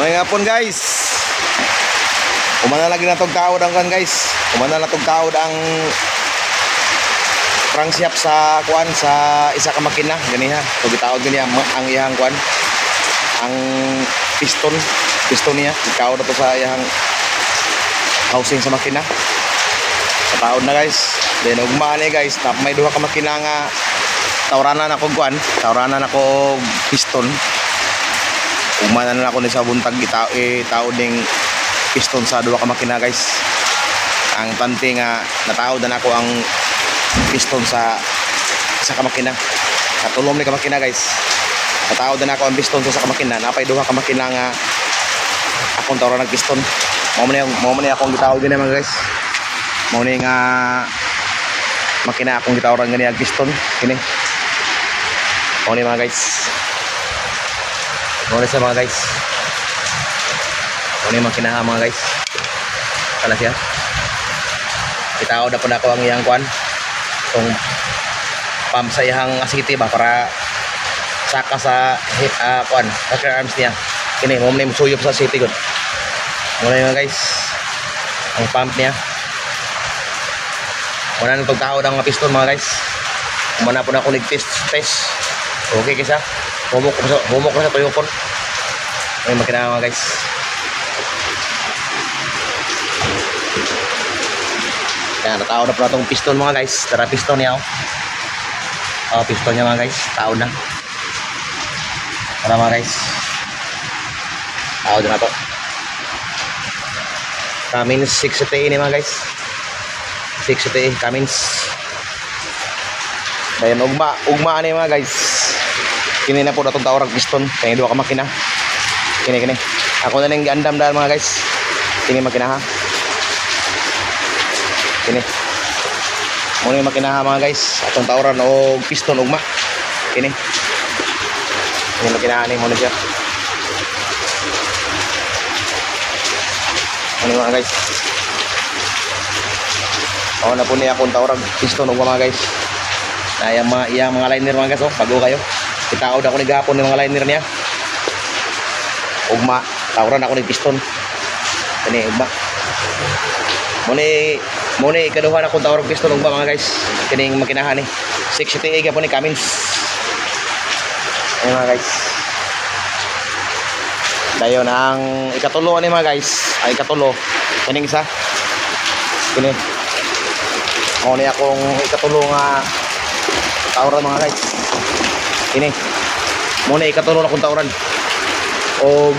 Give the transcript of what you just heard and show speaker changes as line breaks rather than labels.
Mga ngapon guys. Umana lagi na tong kaod ang kan guys. Umana na tong kaod ang crankshaft sa kuan sa isa ka makina gani ha. So gitaod gani ang, ang iyang kuan ang piston piston niya na to sa iyang housing sa makina sa taon na guys then ugma ni guys tap may duha ka makina nga tawranan ako kuan tawranan ako piston Umana na ako ni sa buntag itaw eh, tao ding piston sa duha ka makina guys. Ang tante nga nataod na ako ang piston sa sa ka makina. Katulom ni ka makina guys. Nataod na ako ang piston sa ka makina. Napay duha ka makina nga akong tawra ng piston. Mao man mao man akong gitawag gani mga guys. Mao ni nga makina akong gitawran gani ang piston kini. Mao ni mga guys. Muna siya mga guys. Muna yung mga kinaha mga guys. Kala siya. Itao na po na ako ang iyang kwan. Itong pump sa iyang asiti ba para saka sa uh, kwan. Rocker arms niya. Kini, muna yung suyop sa asiti good. Muna mga guys. Ang pump niya. Muna nang tao ng mga piston mga guys. Muna po na ako nag-test. Test. Okay kisa. Humok ko sa humok ko sa tuyokon. May makina mga guys. Yan, natao na pala itong piston mga guys. Tara piston niya oh. Oh, piston niya mga guys. Tao na. Tara mga guys. Tao na to. Cummins 6 ini mga guys. 6 TE Cummins. Ayan, ugma, ugma ni mga guys. Kini na po na itong tawag piston. Kaya dua ka makina. Kini, kini. Ako na lang giandam dahil mga guys. Kini makina ha. Kini. Muna yung makina ha mga guys. Atong tawaran o piston ugma. Kini. Kini makina ni muna siya. Ano mga guys. Ako na po niya akong tawaran piston ugma mga guys. Na yung mga, yung mga liner mga guys oh. Bago kayo. Itaod ako ni gapon ng mga liner niya. Ugma, tawran ako ni piston. Kani ugma. Muni muni ikaduhan ako tawrang piston ugma mga guys. Kining makinahan ni. 60 ka po ni Cummins. Ayun mga guys. Dayon ang ikatulo ni mga guys. Ay ikatulo. Kining isa. Kini. Ako ni akong ikatulo nga tawran mga guys. Ini. Muna ikatulong akong tawran. O